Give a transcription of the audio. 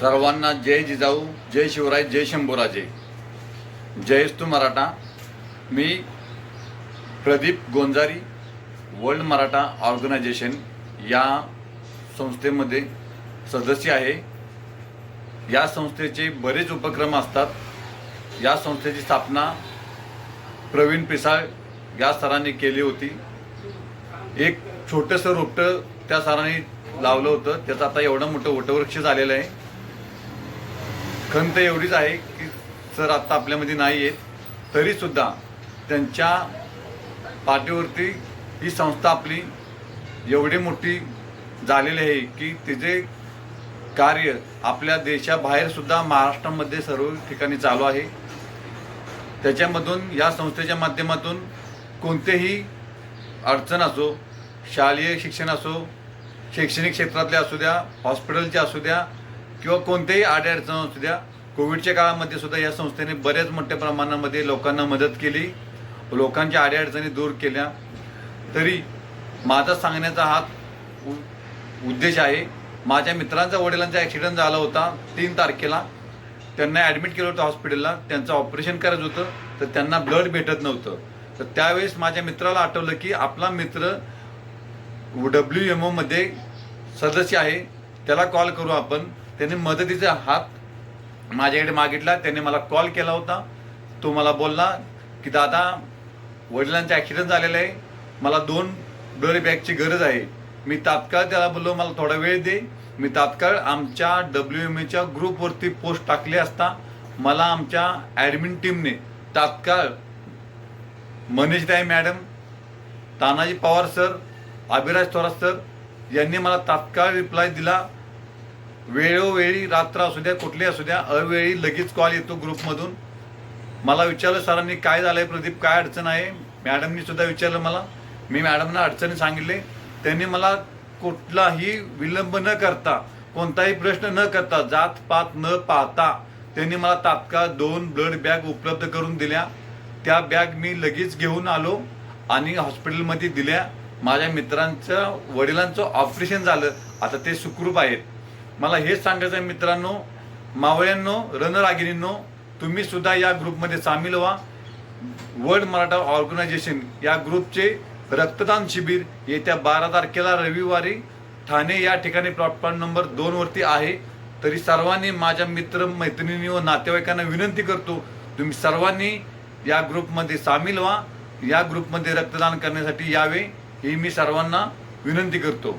सर्वांना जय जिजाऊ जय शिवराय जय शंभूराजे. जयस्तू मराठा. मी प्रदीप गोंजारी वर्ल्ड मराठा ऑर्गनायझेशन या संस्थेमध्ये सदस्य आहे. या संस्थेचे बरेच उपक्रम असतात. या संस्थेची स्थापना प्रवीण पिसाळ या सरांनी केली होती. एक छोटंसं रोपटं त्या सरांनी लावलं होतं. त्याचं आता एवढं मोठं वटवृक्ष झालेलं आहे. खंत एवढीच आहे की सर आत्ता आपल्यामध्ये नाही आहेत तरीसुद्धा त्यांच्या पाठीवरती ही संस्था आपली एवढी मोठी झालेली आहे की तिचे कार्य आपल्या देशाबाहेरसुद्धा महाराष्ट्रामध्ये सर्व ठिकाणी चालू आहे. त्याच्यामधून या संस्थेच्या माध्यमातून कोणतेही अडचण असो शालेय शिक्षण असो शैक्षणिक क्षेत्रातले असू द्या हॉस्पिटलचे असू द्या किंवा कोणत्याही अडचण असू द्या कोविडच्या काळामध्ये सुद्धा या संस्थेने बऱ्याच मोठ्या प्रमाणामध्ये लोकांना मदत केली लोकांच्या अडीअडचणी दूर केल्या. तरी माझा सांगण्याचा हा उ- उद्देश आहे माझ्या मित्रांचा वडिलांचा ॲक्सिडेंट झाला होता तीन तारखेला. त्यांना ॲडमिट केलं होतं हॉस्पिटलला त्यांचं ऑपरेशन करायचं होतं तर त्यांना ब्लड भेटत नव्हतं. तर त्यावेळेस माझ्या मित्राला आठवलं की आपला मित्र डब्ल्यू एम ओमध्ये सदस्य आहे त्याला कॉल करू आपण. त्याने मदतीचा हात माझ्याकडे मागितला. त्याने मला कॉल केला होता. तो मला बोलला की दादा वडिलांचा ॲक्सिडेंट झालेला आहे. मला दोन ब्लड बॅगची गरज आहे. मी तात्काळ त्याला बोललो मला थोडा वेळ दे. मी तात्काळ आमच्या डब्ल्यू एम एच्या ग्रुपवरती पोस्ट टाकली असता. मला आमच्या ॲडमिन टीमने तात्काळ मनीषताई madam Tanaji Pawar sir Abhiraj Thorat sir यांनी मला तात्काळ रिप्लाय दिला. वेळोवेळी रात्र असू द्या कुठली असू द्या अवेळी लगेच कॉल येतो ग्रुपमधून मला विचारलं सरांनी काय झालंय प्रदीप? काय अडचण आहे? मॅडमनी सुद्धा विचारलं मला. मी मॅडमना अडचणी सांगितले. त्यांनी मला कुठलाही विलंब न करता कोणताही प्रश्न न करता जात पात न पाहता त्यांनी मला तात्काळ दोन ब्लड बॅग उपलब्ध करून दिल्या. त्या बॅग मी लगेच घेऊन आलो आणि हॉस्पिटलमध्ये दिल्या. माझ्या मित्रांचं वडिलांचं ऑपरेशन झालं. आता ते सुखरूप आहेत. मला हेच सांगायचं आहे मित्रांनो मावळ्यांनो रणरागिनींनो तुम्ही सुद्धा या ग्रुपमध्ये सामील व्हा. वर्ल्ड मराठा ऑर्गनायझेशन या ग्रुपचे रक्तदान शिबिर येत्या बारा तारखेला रविवारी ठाणे या ठिकाणी प्लॅटफॉर्म नंबर दोनवरती आहे. तरी सर्वांनी माझ्या मित्र मैत्रिणी व नातेवाईकांना विनंती करतो तुम्ही सर्वांनी या ग्रुपमध्ये सामील व्हा. या ग्रुपमध्ये रक्तदान करण्यासाठी यावे ही मी सर्वांना विनंती करतो.